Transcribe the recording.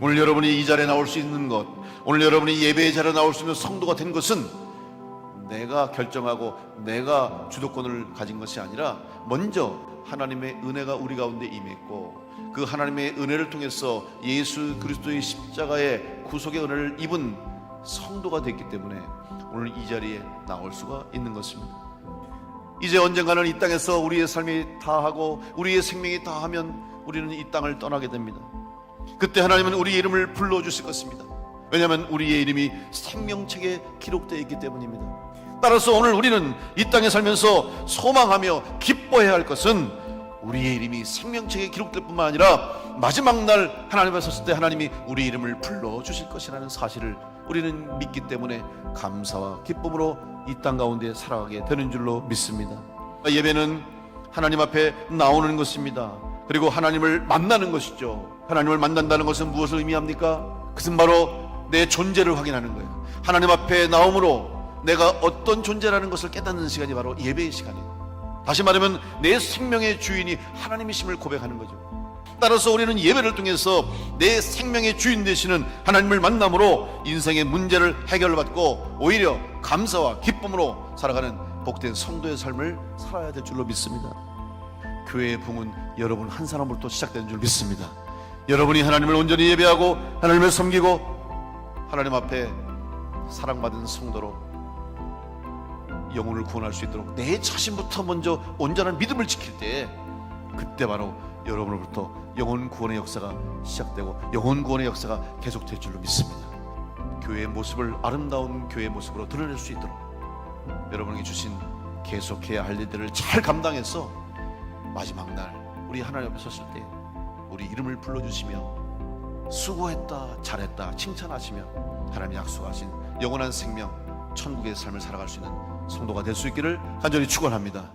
여러분이 이 자리에 나올 수 있는 것, 오늘 여러분이 예배의 자리에 나올 수 있는 성도가 된 것은 내가 결정하고 내가 주도권을 가진 것이 아니라 먼저 하나님의 은혜가 우리 가운데 임했고 그 하나님의 은혜를 통해서 예수 그리스도의 십자가의 구속의 은혜를 입은 성도가 됐기 때문에 오늘 이 자리에 나올 수가 있는 것입니다. 이제 언젠가는 이 땅에서 우리의 삶이 다하고 우리의 생명이 다하면 우리는 이 땅을 떠나게 됩니다. 그때 하나님은 우리 이름을 불러 주실 것입니다. 왜냐하면 우리의 이름이 생명책에 기록되어 있기 때문입니다. 따라서 오늘 우리는 이 땅에 살면서 소망하며 기뻐해야 할 것은 우리의 이름이 생명책에 기록될 뿐만 아니라 마지막 날 하나님 앞에 섰을 때 하나님이 우리 이름을 불러 주실 것이라는 사실을 우리는 믿기 때문에 감사와 기쁨으로 이 땅 가운데 살아가게 되는 줄로 믿습니다. 예배는 하나님 앞에 나오는 것입니다. 그리고 하나님을 만나는 것이죠. 하나님을 만난다는 것은 무엇을 의미합니까? 그것은 바로 내 존재를 확인하는 거예요. 하나님 앞에 나옴으로 내가 어떤 존재라는 것을 깨닫는 시간이 바로 예배의 시간이에요. 다시 말하면 내 생명의 주인이 하나님이심을 고백하는 거죠. 따라서 우리는 예배를 통해서 내 생명의 주인 되시는 하나님을 만남으로 인생의 문제를 해결받고 오히려 감사와 기쁨으로 살아가는 복된 성도의 삶을 살아야 될 줄로 믿습니다. 교회의 붕은 여러분 한 사람으로부터 시작되는 줄 믿습니다. 여러분이 하나님을 온전히 예배하고 하나님을 섬기고 하나님 앞에 사랑받은 성도로 영혼을 구원할 수 있도록 내 자신부터 먼저 온전한 믿음을 지킬 때 그때 바로 여러분으로부터 영혼 구원의 역사가 시작되고 영혼 구원의 역사가 계속될 줄로 믿습니다. 교회의 모습을 아름다운 교회의 모습으로 드러낼 수 있도록 여러분에게 주신 계속해야 할 일들을 잘 감당해서 마지막 날 우리 하나님 앞에 섰을 때 우리 이름을 불러주시며 수고했다 잘했다 칭찬하시며 하나님 약속하신 영원한 생명 천국의 삶을 살아갈 수 있는 성도가 될 수 있기를 간절히 축원합니다.